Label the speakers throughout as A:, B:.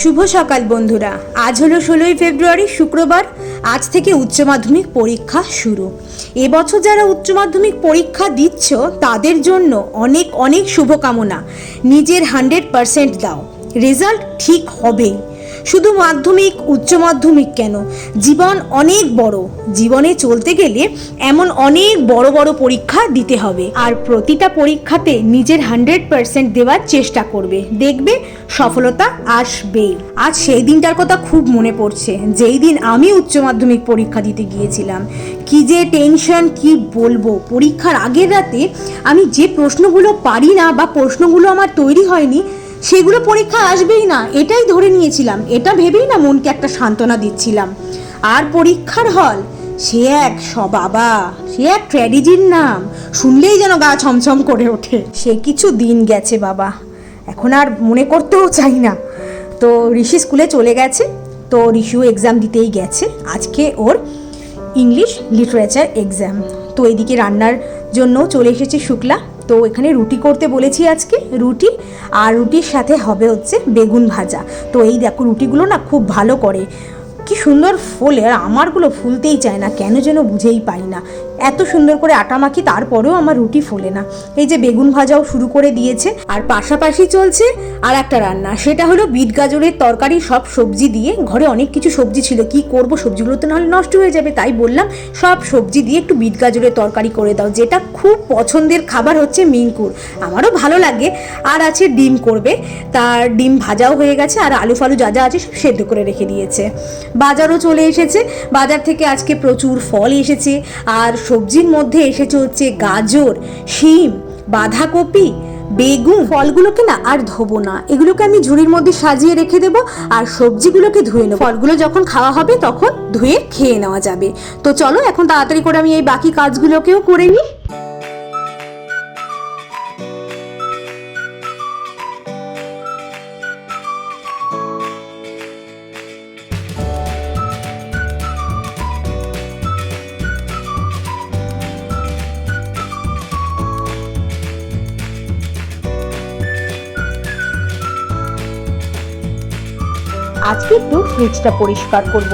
A: শুভ সকাল বন্ধুরা। আজ হলো ষোলোই ফেব্রুয়ারি, শুক্রবার। আজ থেকে উচ্চ মাধ্যমিক পরীক্ষা শুরু। এবছর যারা উচ্চ মাধ্যমিক পরীক্ষা দিচ্ছ, তাদের জন্য অনেক অনেক শুভকামনা। নিজের হান্ড্রেড পারসেন্ট দাও। রেজাল্ট ঠিক হবেই। শুধু মাধ্যমিক, উচ্চ মাধ্যমিক কেন? জীবন অনেক বড়। জীবনে চলতে গেলে এমন অনেক বড় বড় পরীক্ষা দিতে হবে। আর প্রতিটা পরীক্ষাতে নিজের হান্ড্রেড পারসেন্ট দেওয়ার চেষ্টা করবে। দেখবে সফলতা আসবেই আজ সেই দিনটার কথা খুব মনে পড়ছে। যেই দিন আমি উচ্চ মাধ্যমিক পরীক্ষা দিতে গিয়েছিলাম। কি যে টেনশন, কি বলব? পরীক্ষার আগের রাতে আমি যে প্রশ্নগুলো পারি না বা প্রশ্নগুলো আমার তৈরি হয়নি সেগুলো পরীক্ষা আসবেই না, এটাই ধরে নিয়েছিলাম। এটা ভেবেই না মনকে একটা সান্ত্বনা দিচ্ছিলাম। আর পরীক্ষার হল, সে এক বাবা সে এক ট্র্যাডিজির নাম, শুনলেই যেন গা ছমছম করে ওঠে। সে কিছু দিন গেছে বাবা, এখন আর মনে করতেও চাই না। তো ঋষি স্কুলে চলে গেছে, তো ঋষিও এক্সাম দিতেই গেছে। আজকে ওর ইংলিশ লিটারেচার এক্সাম তো এদিকে রান্নার জন্য চলে এসেছে শুক্লা। তো এখানে রুটি করতে বলেছি আজকে, রুটি। আর রুটির সাথে হবে হচ্ছে বেগুন ভাজা। তো এই দেখো, রুটিগুলো না খুব ভালো করে। কি সুন্দর ফোলে, আর আমারগুলো ফুলতেই চায় না, কেন যেন বুঝেই পাই না। এত সুন্দর করে আটা মাখি, তারপরেও আমার রুটি ফোলে না। এই যে বেগুন ভাজাও শুরু করে দিয়েছে, আর পাশাপাশি চলছে আর একটা রান্না। সেটা হলো বিট গাজরের তরকারি, সব সবজি দিয়ে। ঘরে অনেক কিছু সবজি ছিল, কি করব সবজিগুলো তো নাহলে নষ্ট হয়ে যাবে, তাই বললাম সব সবজি দিয়ে একটু বিট গাজরের তরকারি করে দাও, যেটা খুব পছন্দের খাবার হচ্ছে মিঙ্কুর। আমারও ভালো লাগে। আর আছে ডিম করবে, তার ডিম ভাজাও হয়ে গেছে, আর আলু ফালু যা যা আছে সব সেদ্ধ করে রেখে দিয়েছে। বাজারও চলে এসেছে, বাজার থেকে আজকে প্রচুর ফল এসেছে, আর সবজির মধ্যে এসে চলছে গাজর, শিম, বাঁধাকপি, বেগুন, ফলগুলোকে না আর ধোবো না। এগুলোকে আমি ঝুড়ির মধ্যে সাজিয়ে রেখে দেব আর সবজিগুলোকে ধুয়ে নেব। ফলগুলো যখন খাওয়া হবে তখন ধুয়ে খেয়ে নেওয়া যাবে। তো চলো এখন তাড়াতাড়ি করে আমি এই বাকি কাজগুলোকেও করে নিই। আজকে একটু ফ্রিজটা পরিষ্কার করব।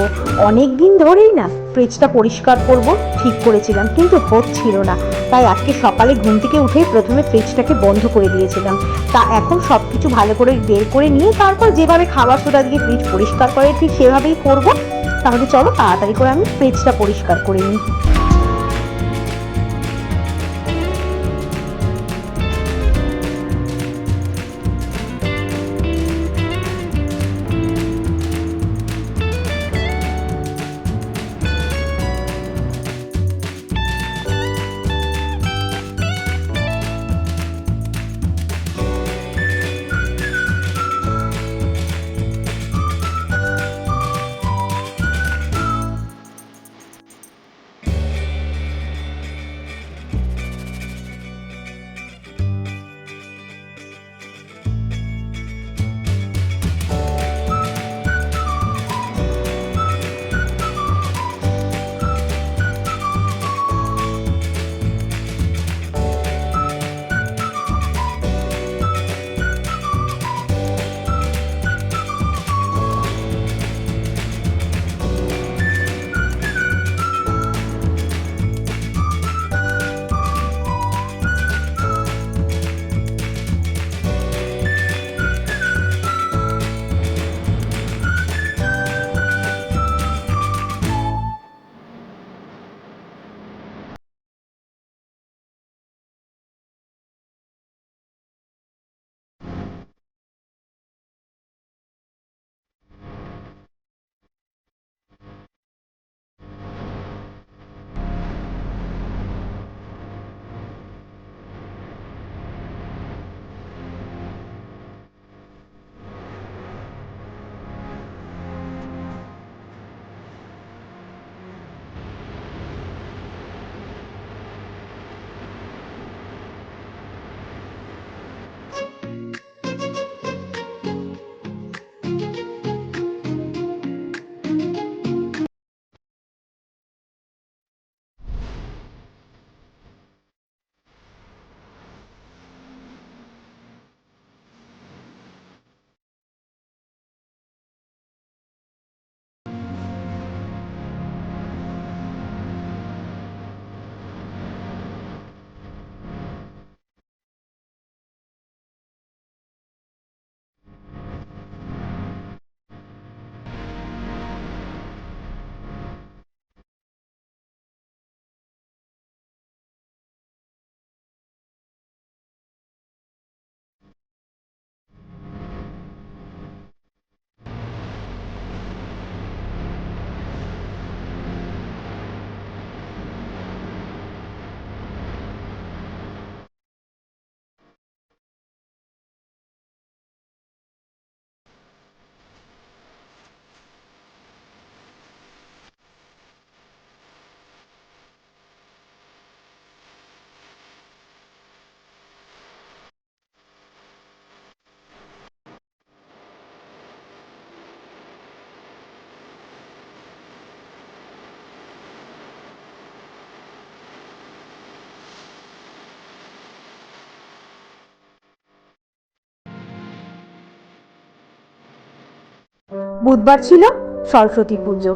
A: অনেক দিন ধরেই না ফ্রিজটা পরিষ্কার করব, ঠিক করেছিলাম, কিন্তু হচ্ছিল না। তাই আজকে সকালে ঘুম থেকে উঠে প্রথমে ফ্রিজটাকে বন্ধ করে দিয়েছিলাম। তা এখন সব কিছু ভালো করে বের করে নিয়ে তারপর যেভাবে খাবার সোডা দিয়ে ফ্রিজ পরিষ্কার করে ঠিক সেভাবেই করব। তাহলে চলো তাড়াতাড়ি করে আমি ফ্রিজটা পরিষ্কার করে নিই। বুধবার ছিল সরস্বতী পুজো।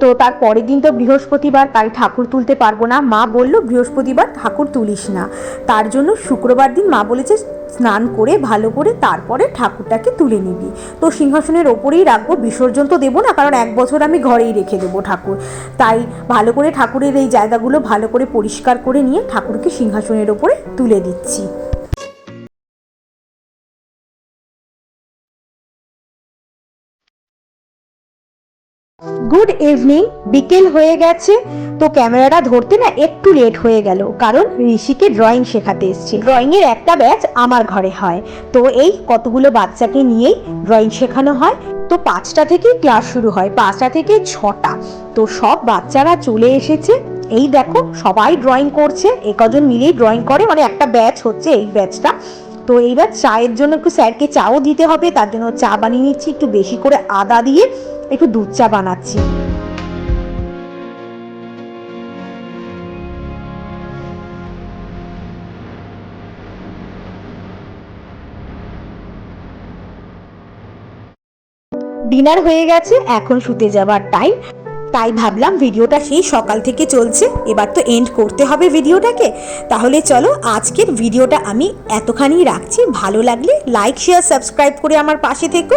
A: তো তার পরের দিন তো বৃহস্পতিবার, তাই ঠাকুর তুলতে পারব না। মা বলল, বৃহস্পতিবার ঠাকুর তুলিস না। তার জন্য শুক্রবার দিন মা বলেছে, স্নান করে, ভালো করে তারপরে ঠাকুরটাকে তুলে নিবি। তো সিংহাসনের ওপরেই রাখব, বিসর্জন তো দেবো না, কারণ এক বছর আমি ঘরেই রেখে দেবো ঠাকুর। তাই ভালো করে ঠাকুরের এই জায়গাগুলো ভালো করে পরিষ্কার করে নিয়ে ঠাকুরকে সিংহাসনের ওপরে তুলে দিচ্ছি। গুড ইভিনিং, বিকেল হয়ে গেছে। তো ক্যামেরাটা ধরতে না একটু লেট হয়ে গেল, কারণ ঋষিকে ড্রয়িং শেখাতে এসেছি। ড্রয়িং এর একটা ব্যাচ আমার ঘরে হয়। তো এই কতগুলো বাচ্চাকে নিয়েই ড্রয়িং শেখানো হয়। তো পাঁচটা থেকেই ক্লাস শুরু হয়, পাঁচটা থেকে ছটা। তো সব বাচ্চারা চলে এসেছে। এই দেখো, সবাই ড্রয়িং করছে এ কজন মিলেই ড্রয়িং করে মানে একটা ব্যাচ হচ্ছে এই ব্যাচটা তো এইবার চায়ের জন্য একটু স্যারকে চাও দিতে হবে, তার জন্য চা বানিয়ে নিচ্ছি, একটু বেশি করে আদা দিয়ে। একটু দুধ চা বানাচ্ছি। ডিনার হয়ে গেছে, এখন শুতে যাবার টাইম তাই ভাবলাম ভিডিওটা সেই সকাল থেকে চলছে, এবার তো এন্ড করতে হবে ভিডিওটাকে তাহলে চলো আজকের ভিডিওটা আমি এতখানি রাখছি। ভালো লাগলে লাইক শেয়ার সাবস্ক্রাইব করে আমার পাশে থেকো।